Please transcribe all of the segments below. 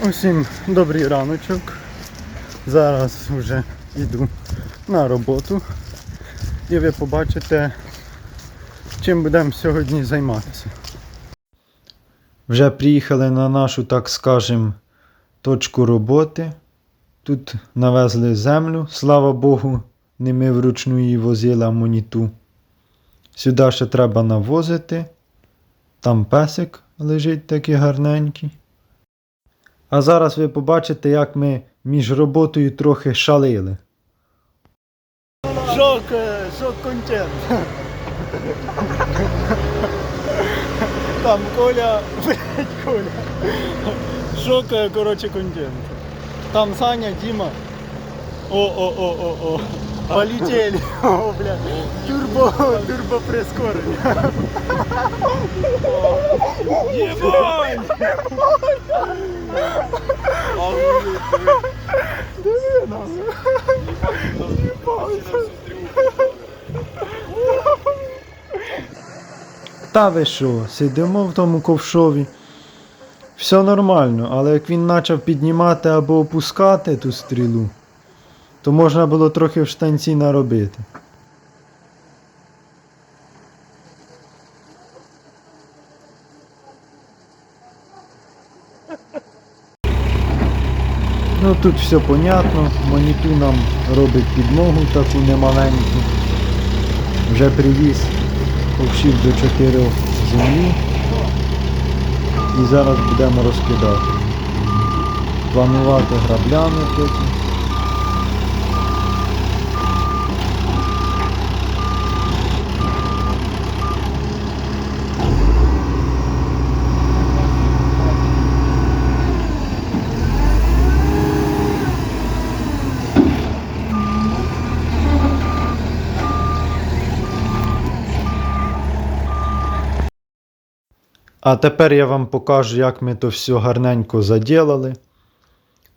Усім добрий раночок. Зараз вже йду на роботу. І ви побачите, чим будемо сьогодні займатися. Вже приїхали на нашу, так скажем, точку роботи. Тут навезли землю, слава Богу, не ми вручну її возили, а моніту. Сюди ще треба навозити. Там песик лежить такий гарненький. А зараз ви побачите, як ми між роботою трохи шалили. Шок, шок контент. Там Коля, блять, Коля. Шок, короче, контент. Там Саня, Дима. О-о-о-о-о. Полетели. О, бля. Турбо, турбо прискорення. Єбать! Диви нахуй. Та ви що, сидимо в тому ковшові. Все нормально, але як він почав піднімати або опускати ту стрілу, то можна було трохи в штанці наробити. Ну тут все понятно, моніту нам робить підмогу таку немаленьку. Вже привіз ковшів до 4 землі. І зараз будемо розкидати. Планувати граблями потім. А тепер я вам покажу, як ми то все гарненько заділали.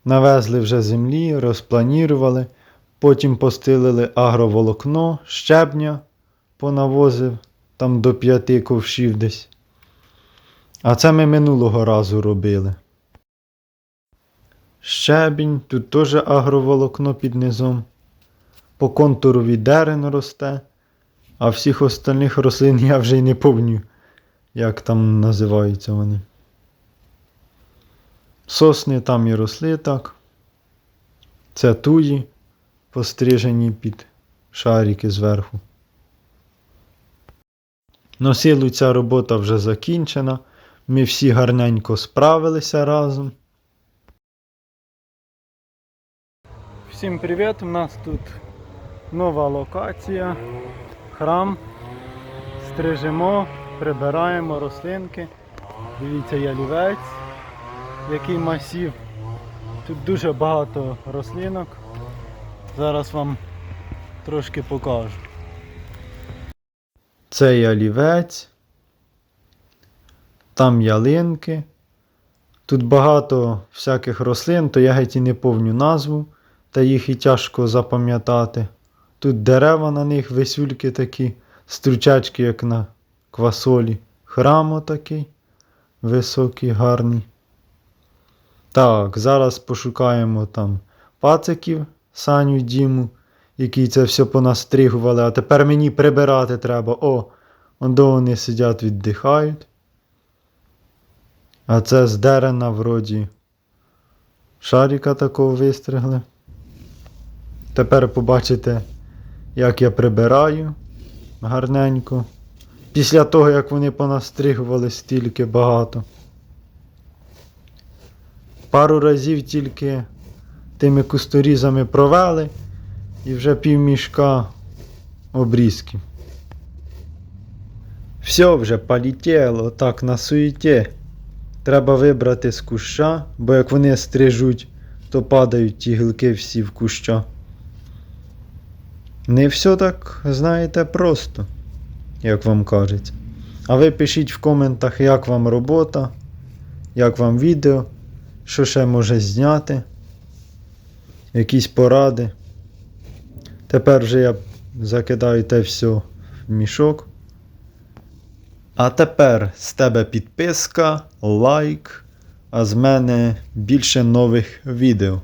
Навезли вже землі, розпланірували, потім постелили агроволокно, щебня понавозив там до п'яти ковшів десь. А це ми минулого разу робили. Щебінь, тут теж агроволокно під низом. По контуру від дерен росте, а всіх остальних рослин я вже й не помню як там називаються вони. Сосни там і росли так. Це туї, пострижені під шарики зверху. На силу ця робота вже закінчена. Ми всі гарненько справилися разом. Всім привіт! У нас тут нова локація, храм. Стрижемо, прибираємо рослинки. Дивіться, ялівець, який масів. Тут дуже багато рослинок. Зараз вам трошки покажу. Це ялівець. Там ялинки. Тут багато всяких рослин, то я геть і не повню назву, та їх і тяжко запам'ятати. Тут дерева на них, висюльки такі, стручачки, як на квасолі. Храм отакий високий, гарний. Так, зараз пошукаємо там пациків, Саню, Діму, які це все понастригували, а тепер мені прибирати треба. О, ондо вони сидять, віддихають. А це з дерена вроді шарика такого вистригли. Тепер побачите, як я прибираю гарненько. Після того, як вони понастригували стільки багато. Пару разів тільки тими кусторізами провели і вже півмішка обрізки. Все вже полетіло так на суєті. Треба вибрати з куща, бо як вони стрижуть, то падають ті гілки всі в куща. Не все так, знаєте, просто, як вам кажеться. А ви пишіть в коментах, як вам робота, як вам відео, що ще може зняти, якісь поради. Тепер вже я закидаю те все в мішок. А тепер з тебе підписка, лайк. а з мене більше нових відео.